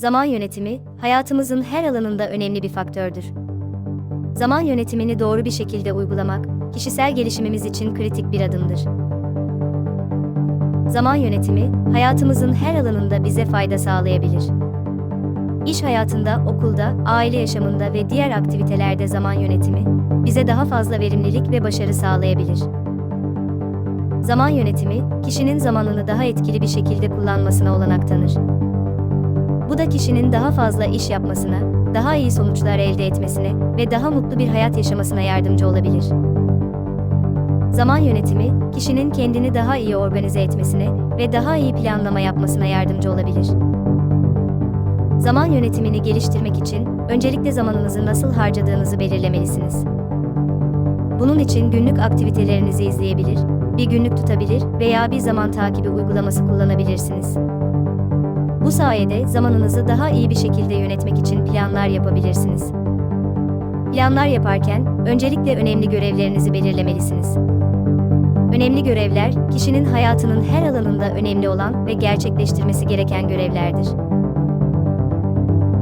Zaman yönetimi, hayatımızın her alanında önemli bir faktördür. Zaman yönetimini doğru bir şekilde uygulamak, kişisel gelişimimiz için kritik bir adımdır. Zaman yönetimi, hayatımızın her alanında bize fayda sağlayabilir. İş hayatında, okulda, aile yaşamında ve diğer aktivitelerde zaman yönetimi, bize daha fazla verimlilik ve başarı sağlayabilir. Zaman yönetimi, kişinin zamanını daha etkili bir şekilde kullanmasına olanak tanır. Bu da kişinin daha fazla iş yapmasına, daha iyi sonuçlar elde etmesine ve daha mutlu bir hayat yaşamasına yardımcı olabilir. Zaman yönetimi, kişinin kendini daha iyi organize etmesine ve daha iyi planlama yapmasına yardımcı olabilir. Zaman yönetimini geliştirmek için öncelikle zamanınızı nasıl harcadığınızı belirlemelisiniz. Bunun için günlük aktivitelerinizi izleyebilir, bir günlük tutabilir veya bir zaman takibi uygulaması kullanabilirsiniz. Bu sayede zamanınızı daha iyi bir şekilde yönetmek için planlar yapabilirsiniz. Planlar yaparken öncelikle önemli görevlerinizi belirlemelisiniz. Önemli görevler, kişinin hayatının her alanında önemli olan ve gerçekleştirmesi gereken görevlerdir.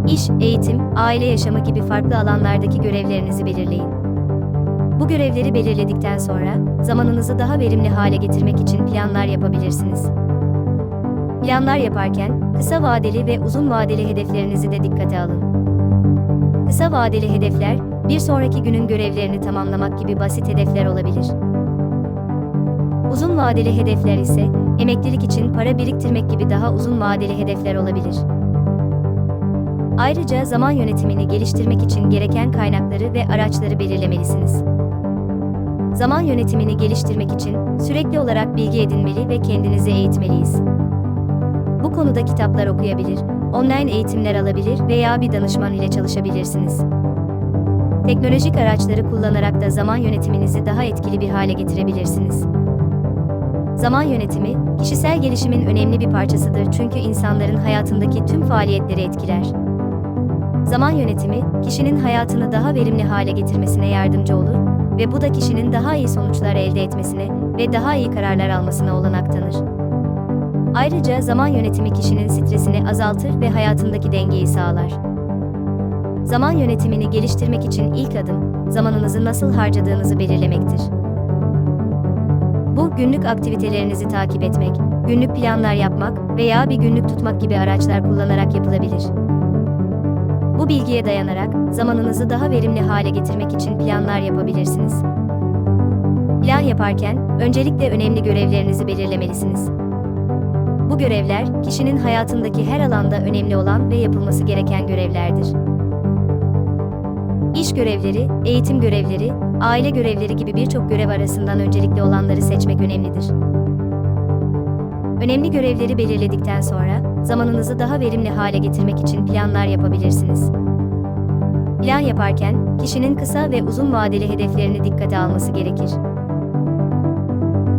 İş, eğitim, aile yaşamı gibi farklı alanlardaki görevlerinizi belirleyin. Bu görevleri belirledikten sonra zamanınızı daha verimli hale getirmek için planlar yapabilirsiniz. Planlar yaparken kısa vadeli ve uzun vadeli hedeflerinizi de dikkate alın. Kısa vadeli hedefler, bir sonraki günün görevlerini tamamlamak gibi basit hedefler olabilir. Uzun vadeli hedefler ise emeklilik için para biriktirmek gibi daha uzun vadeli hedefler olabilir. Ayrıca zaman yönetimini geliştirmek için gereken kaynakları ve araçları belirlemelisiniz. Zaman yönetimini geliştirmek için sürekli olarak bilgi edinmeli ve kendinizi eğitmeliyiz. Bu konuda kitaplar okuyabilir, online eğitimler alabilir veya bir danışman ile çalışabilirsiniz. Teknolojik araçları kullanarak da zaman yönetiminizi daha etkili bir hale getirebilirsiniz. Zaman yönetimi, kişisel gelişimin önemli bir parçasıdır çünkü insanların hayatındaki tüm faaliyetleri etkiler. Zaman yönetimi, kişinin hayatını daha verimli hale getirmesine yardımcı olur ve bu da kişinin daha iyi sonuçlar elde etmesine ve daha iyi kararlar almasına olanak tanır. Ayrıca zaman yönetimi kişinin stresini azaltır ve hayatındaki dengeyi sağlar. Zaman yönetimini geliştirmek için ilk adım, zamanınızı nasıl harcadığınızı belirlemektir. Bu, günlük aktivitelerinizi takip etmek, günlük planlar yapmak veya bir günlük tutmak gibi araçlar kullanarak yapılabilir. Bu bilgiye dayanarak zamanınızı daha verimli hale getirmek için planlar yapabilirsiniz. Plan yaparken öncelikle önemli görevlerinizi belirlemelisiniz. Bu görevler kişinin hayatındaki her alanda önemli olan ve yapılması gereken görevlerdir. İş görevleri, eğitim görevleri, aile görevleri gibi birçok görev arasından öncelikli olanları seçmek önemlidir. Önemli görevleri belirledikten sonra zamanınızı daha verimli hale getirmek için planlar yapabilirsiniz. Plan yaparken kişinin kısa ve uzun vadeli hedeflerini dikkate alması gerekir.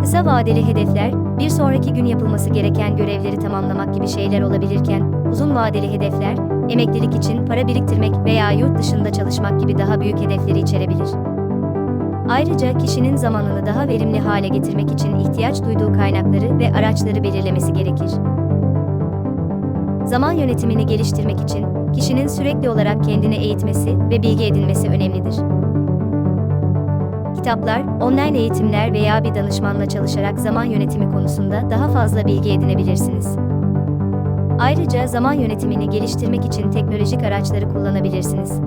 Kısa vadeli hedefler, bir sonraki gün yapılması gereken görevleri tamamlamak gibi şeyler olabilirken, uzun vadeli hedefler, emeklilik için para biriktirmek veya yurt dışında çalışmak gibi daha büyük hedefleri içerebilir. Ayrıca kişinin zamanını daha verimli hale getirmek için ihtiyaç duyduğu kaynakları ve araçları belirlemesi gerekir. Zaman yönetimini geliştirmek için kişinin sürekli olarak kendini eğitmesi ve bilgi edinmesi önemlidir. Kitaplar, online eğitimler veya bir danışmanla çalışarak zaman yönetimi konusunda daha fazla bilgi edinebilirsiniz. Ayrıca zaman yönetimini geliştirmek için teknolojik araçları kullanabilirsiniz.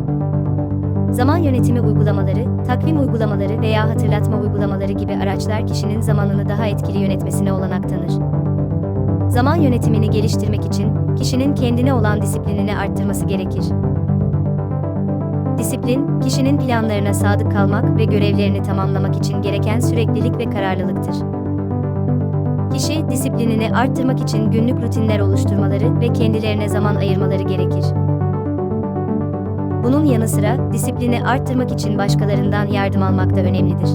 Zaman yönetimi uygulamaları, takvim uygulamaları veya hatırlatma uygulamaları gibi araçlar kişinin zamanını daha etkili yönetmesine olanak tanır. Zaman yönetimini geliştirmek için kişinin kendine olan disiplinini arttırması gerekir. Disiplin, kişinin planlarına sadık kalmak ve görevlerini tamamlamak için gereken süreklilik ve kararlılıktır. Kişi, disiplinini arttırmak için günlük rutinler oluşturmaları ve kendilerine zaman ayırmaları gerekir. Bunun yanı sıra disiplini arttırmak için başkalarından yardım almak da önemlidir.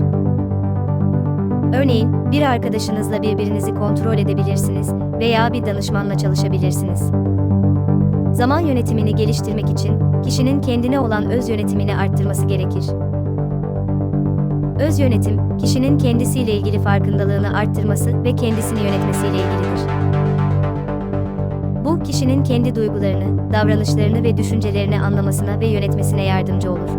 Örneğin, bir arkadaşınızla birbirinizi kontrol edebilirsiniz veya bir danışmanla çalışabilirsiniz. Zaman yönetimini geliştirmek için kişinin kendine olan öz yönetimini arttırması gerekir. Öz yönetim, kişinin kendisiyle ilgili farkındalığını arttırması ve kendisini yönetmesiyle ilgilidir. Bu kişinin kendi duygularını, davranışlarını ve düşüncelerini anlamasına ve yönetmesine yardımcı olur.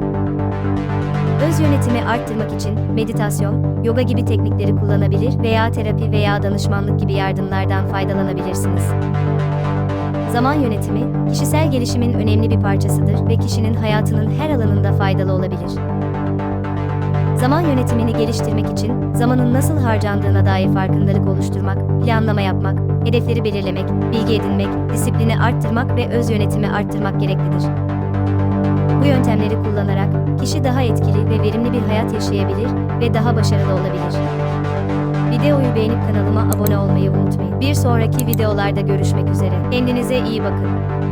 Öz yönetimi arttırmak için meditasyon, yoga gibi teknikleri kullanabilir veya terapi veya danışmanlık gibi yardımlardan faydalanabilirsiniz. Zaman yönetimi, kişisel gelişimin önemli bir parçasıdır ve kişinin hayatının her alanında faydalı olabilir. Zaman yönetimini geliştirmek için zamanın nasıl harcandığına dair farkındalık oluşturmak, planlama yapmak, hedefleri belirlemek, bilgi edinmek, disiplini arttırmak ve öz yönetimi arttırmak gereklidir. Bu yöntemleri kullanarak kişi daha etkili ve verimli bir hayat yaşayabilir ve daha başarılı olabilir. Videoyu beğenip kanalıma abone olmayı unutmayın. Bir sonraki videolarda görüşmek üzere. Kendinize iyi bakın.